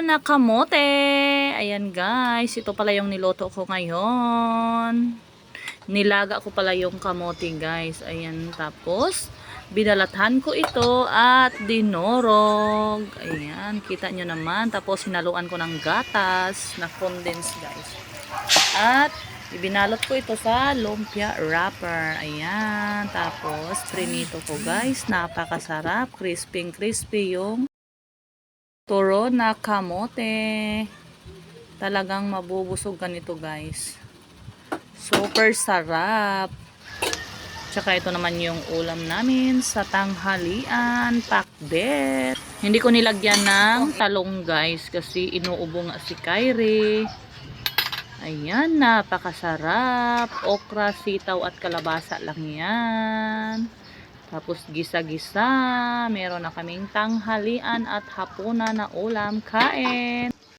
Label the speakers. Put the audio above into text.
Speaker 1: Na kamote. Ayan guys, ito pala yung niloto ko ngayon. Nilaga ko pala yung kamote guys. Ayan, tapos binalathan ko ito at dinorog. Ayan, kita nyo naman. Tapos hinaluan ko ng gatas na condense guys. At ibinalot ko ito sa lumpia wrapper. Ayan, tapos prinito ko guys. Napakasarap, crispy crispy yung turo na kamote. Talagang mabubusog ka nito guys. Super sarap. Tsaka ito naman yung ulam namin sa tanghalian, pakbet. Hindi ko nilagyan ng talong guys kasi inuubo nga si Kyrie. Ayan, napakasarap. Okra, sitaw at kalabasa lang yan. Tapos gisa-gisa, meron na kaming tanghalian at hapunan na ulam kain.